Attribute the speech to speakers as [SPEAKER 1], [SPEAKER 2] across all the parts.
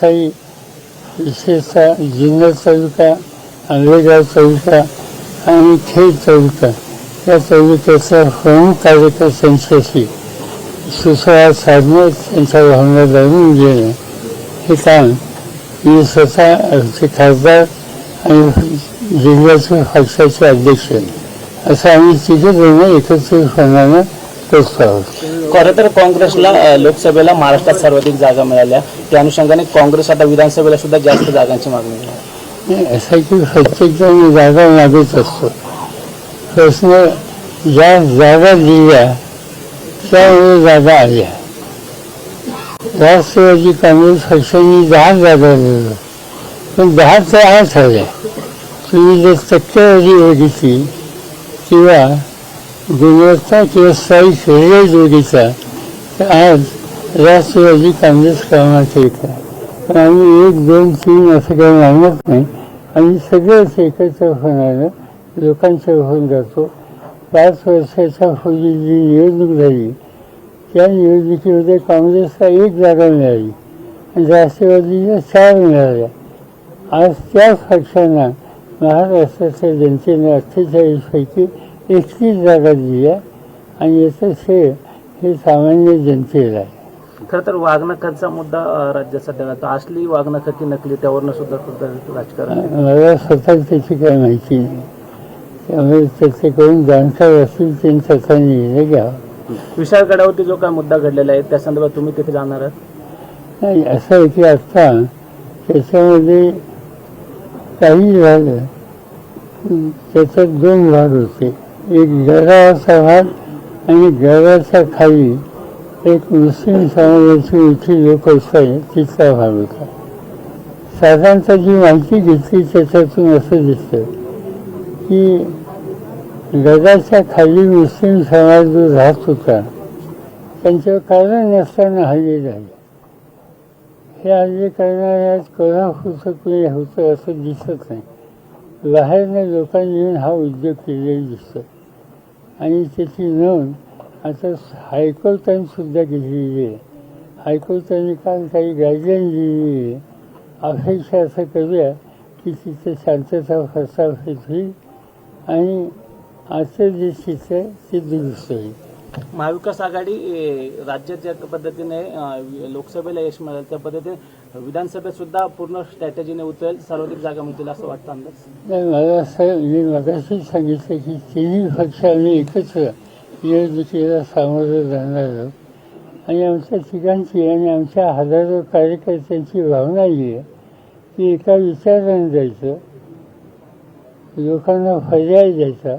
[SPEAKER 1] काही विशेषतः जुन्नर तालुका आंबेगाव तालुका आणि खेड तालुका या तालुक्याच्या प्रमुख कार्यकर्त्यांच्याशी सुसंवाद साधणं त्यांच्या भावना जाणून घेणं. हे काम मी स्वतः आमचे खासदार आणि जिल्ह्याचे पक्षाचे अध्यक्ष असं आम्ही तिथे जण एकत्रितपणानं करतो आहोत.
[SPEAKER 2] खरं तर काँग्रेसला लोकसभेला महाराष्ट्रात सर्वाधिक जागा मिळाल्या. त्या अनुषंगाने काँग्रेस आता विधानसभेला सुद्धा जास्त जागांची मागणी
[SPEAKER 1] असं आहे. की प्रत्येक जण जागा मागत असतो. प्रश्न ज्या जागा दिल्या त्यामुळे जागा आल्या. राष्ट्रवादी काँग्रेस पक्षाने दहा जागा दिल्या पण दहा ते आठ आल्या तुम्ही जर टक्केवारी बघितली किंवा गुणवत्ता किंवा स्थायी शरीर बघितला तर आज राष्ट्रवादी काँग्रेस करण्यात एक आहे पण आम्ही एक दोन तीन असं काही मानत नाही. आम्ही सगळेच एकत्र होणारं लोकांच्या होऊन जातो. पाच वर्षाच्या पूर्वी जी निवडणूक झाली त्या निवडणुकीमध्ये काँग्रेसला एक जागा मिळाली आणि राष्ट्रवादीला चार मिळाल्या. आज त्याच पक्षांना महाराष्ट्राच्या जनतेने अठ्ठेचाळीसपैकी एकतीस जागा दिल्या आणि याचं श्रेय हे सामान्य जनतेला आहे.
[SPEAKER 2] खरं तर वागणकाचा मुद्दा राज्यात सध्या गाजतो. असली वागणक की नकली त्यावरनं सुद्धा राजकारण.
[SPEAKER 1] मला स्वतः त्याची काही माहिती? त्यामुळे त्याचे कोण जाणकार असतील त्यांनी त्याचा निर्णय घ्यावा
[SPEAKER 2] विशाळगडावरती जो काय मुद्दा घडलेला आहे त्या संदर्भात तुम्ही तिथे जाणार आहात?
[SPEAKER 1] नाही असं आहे की आत्ता त्याच्यामध्ये काही झालं. त्याच्यात दोन भाग होते. एक गडाचा भाग आणि गडाच्या खाली. एक मुस्लिम समाजाची मोठी लोक आहे तिथला भाग होता साधारणतः जी माहिती घेतली त्याच्यातून असं दिसतं की गडाच्या खाली मुस्लिम समाज जो राहत होता त्यांच्यावर कारण नसताना हल्ले झाले हे हल्ले करणाऱ्यात होतं कुणी होतं असं दिसत नाही बाहेरनं लोकांनी हा उद्योग केलेला दिसतो आणि त्याची नोंद आता हायकोर्टाने सुद्धा केलेली आहे. हायकोर्टाने काल काही गाईडलाईन दिलेली आहे. अपेक्षा असं करूया की तिथे शांतता प्रस्थापित होईल आणि आजचं जे चित्र आहे ते दुरुस्त होईल.
[SPEAKER 2] महाविकास आघाडी राज्यात ज्या पद्धतीने लोकसभेला यश मिळेल त्या पद्धतीने विधानसभेत सुद्धा पूर्ण स्ट्रॅटेजीने उतरेल सर्वाधिक जागा मिळतील असं वाटतं अंदाज?
[SPEAKER 1] नाही मला असं मी मगाशीच सांगितलं की तिन्ही पक्ष आम्ही एकत्र दुसरीला सामोरं जाणार. आहोत आणि आमच्या ठिकाणची आणि आमच्या हजारो कार्यकर्त्यांची भावना ही आहे की एका विचारानं जायचं लोकांना पर्याय द्यायचा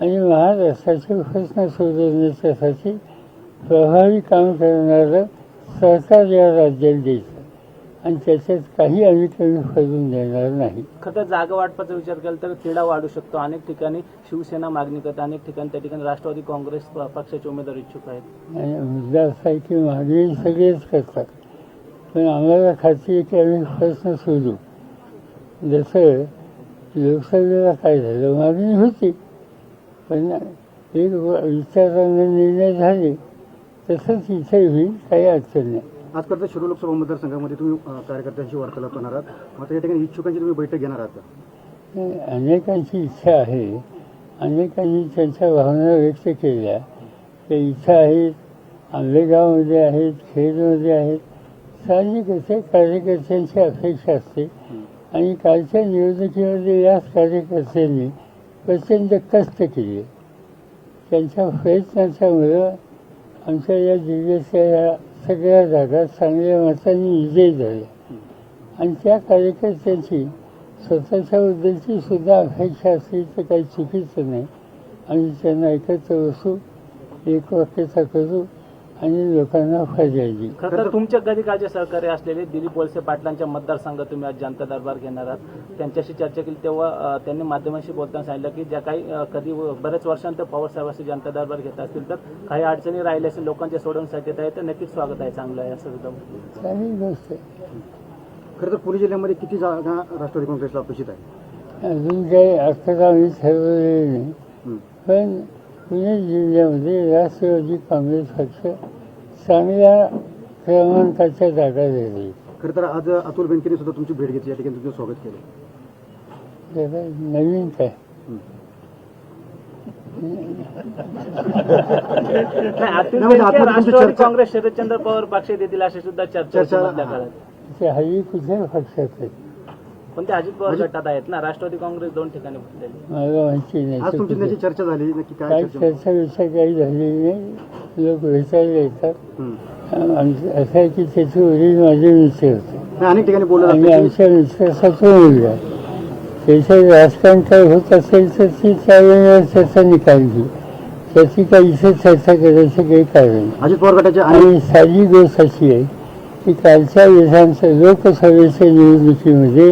[SPEAKER 1] आणि महाराष्ट्राचे प्रश्न सोडवण्याच्यासाठी प्रभावी काम करणारं सरकार या राज्यात द्यायचं. आणि त्याच्यात काही आम्ही कमी करून देणार नाही.
[SPEAKER 2] खरं जागा वाटपाचा विचार केला तर तिढा वाढू शकतो. अनेक ठिकाणी शिवसेना मागणी करते. अनेक ठिकाणी त्या ठिकाणी राष्ट्रवादी काँग्रेस पक्षाचे उमेदवार इच्छुक आहेत.
[SPEAKER 1] आणि मुद्दा असा आहे की मागणी सगळेच करतात. पण आम्हाला खात्री आहे की आम्ही प्रश्न सोडू. जसं लोकसभेला काय झालं मागणी होती. पण एक विचारानं निर्णय झाले. तसंच इथे होईल काही अडचण नाही.
[SPEAKER 3] आज करता शिरो लोकसभा मतदारसंघामध्ये तुम्ही कार्यकर्त्यांशी वार्तालाप करणार आहात. मात्र या ठिकाणी इच्छुकांची तुम्ही बैठक घेणार आहात.
[SPEAKER 1] अनेकांची इच्छा आहे. अनेकांनी त्यांच्या भावना व्यक्त केल्या. त्या इच्छा आहेत आंबेगावमध्ये आहेत खेडमध्ये आहेत. साहजिकच कार्यकर्त्यांची अपेक्षा असते. आणि कालच्या निवडणुकीमध्ये याच कार्यकर्त्यांनी प्रचंड कष्ट केले. त्यांच्या प्रयत्नाच्यामुळं आमच्या या जिल्ह्याच्या या सगळ्या जागा चांगल्या मतांनी विजयी झाल्या आणि त्या कार्यकर्त्यांची स्वतःच्याबद्दलची सुद्धा अपेक्षा असली तर काही चुकीचं नाही. आणि त्यांना एकत्र बसू एक वाक्यता करू आणि लोकांना पर्याय देऊ
[SPEAKER 2] खरं तर तुमच्या कधी काळचे सहकारी असलेले दिलीप वळसे पाटलांच्या मतदारसंघात तुम्ही आज जनता दरबार घेणार आहात. त्यांच्याशी चर्चा केली तेव्हा त्यांनी माध्यमांशी बोलताना सांगितलं की ज्या काही कधी व- बरेच वर्षांतर पवारसाहेबांशी जनता दरबार घेत असतील तर काही अडचणी राहिल्या असेल लोकांच्या सोडवण्यासाठी आहे तर नक्कीच स्वागत आहे चांगलं आहे असं सुद्धा
[SPEAKER 1] चांगली गोष्ट आहे
[SPEAKER 3] खरं तर पुणे जिल्ह्यामध्ये किती जागा राष्ट्रवादी काँग्रेसला अपेक्षित आहे?
[SPEAKER 1] अजून काही ठरवलेले नाही.
[SPEAKER 3] हं.
[SPEAKER 1] पण पुणे जिल्ह्यामध्ये राष्ट्रवादी काँग्रेस पक्ष चांगल्या क्रमांकाच्या जागा दिली.
[SPEAKER 3] खरं तर आज अतुल बेनकेने सुद्धा तुमची भेट घेतली या ठिकाणी तुमचं स्वागत केलं.
[SPEAKER 1] जरा नवीन काय?
[SPEAKER 2] नाही अतुल
[SPEAKER 3] नाही, म्हणजे
[SPEAKER 2] बेनके
[SPEAKER 3] आतमध्ये तुमची
[SPEAKER 2] राष्ट्रवादी
[SPEAKER 3] चर्चा-
[SPEAKER 2] काँग्रेस शरदचंद्र पवार पक्ष देतील अशी सुद्धा चर्चा होती
[SPEAKER 3] चर्चा-
[SPEAKER 2] मधल्या काळात
[SPEAKER 1] ते हल्ली कुठल्या पक्षात आहे?
[SPEAKER 2] पण ते अजित पवार गटात आहेत ना राष्ट्रवादी काँग्रेस दोन ठिकाणी फुटलेली
[SPEAKER 3] आज तुमची. त्याची चर्चा झाली नक्की काय चर्चा
[SPEAKER 1] चर्चा विषय काही झालेली नाही. लोक भेटायला येतात.
[SPEAKER 3] हम्म.
[SPEAKER 1] आमचं असं आहे की त्याचे वडील माझे मित्र होते.
[SPEAKER 3] नाही, अनेक ठिकाणी बोललं
[SPEAKER 1] आणि
[SPEAKER 3] जातं की
[SPEAKER 1] आमच्या मुलगा त्याचं राजकारण काय होत असेल तर ती त्यावेळेला चर्चा निकालली त्याची काही इथे चर्चा करायचं काही कारण नाही.
[SPEAKER 3] अजित पवार गटाचे अनेक
[SPEAKER 1] आणि साधी गोष्ट अशी आहे की कालच्या विधानसभा लोकसभेच्या निवडणुकीमध्ये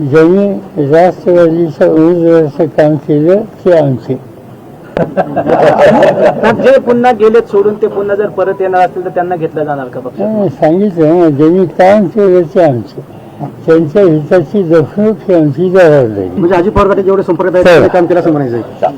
[SPEAKER 1] ज्यांनी राष्ट्रवादीच्या उमेदवाराचं काम केलं ते आमचे
[SPEAKER 2] जे पुन्हा गेलेत सोडून ते पुन्हा जर परत येणार असतील तर त्यांना घेतलं जाणार का पक्षात
[SPEAKER 1] त्यामुळे सांगितलं ना ज्यांनी काम केलं ते आमचे त्यांच्या हिताची जपणूक ही आमची जबाबदारी.
[SPEAKER 3] म्हणजे अजित पवार गटाचे जेवढे संपर्क आहेत काम केलं असं म्हणायचं आहे.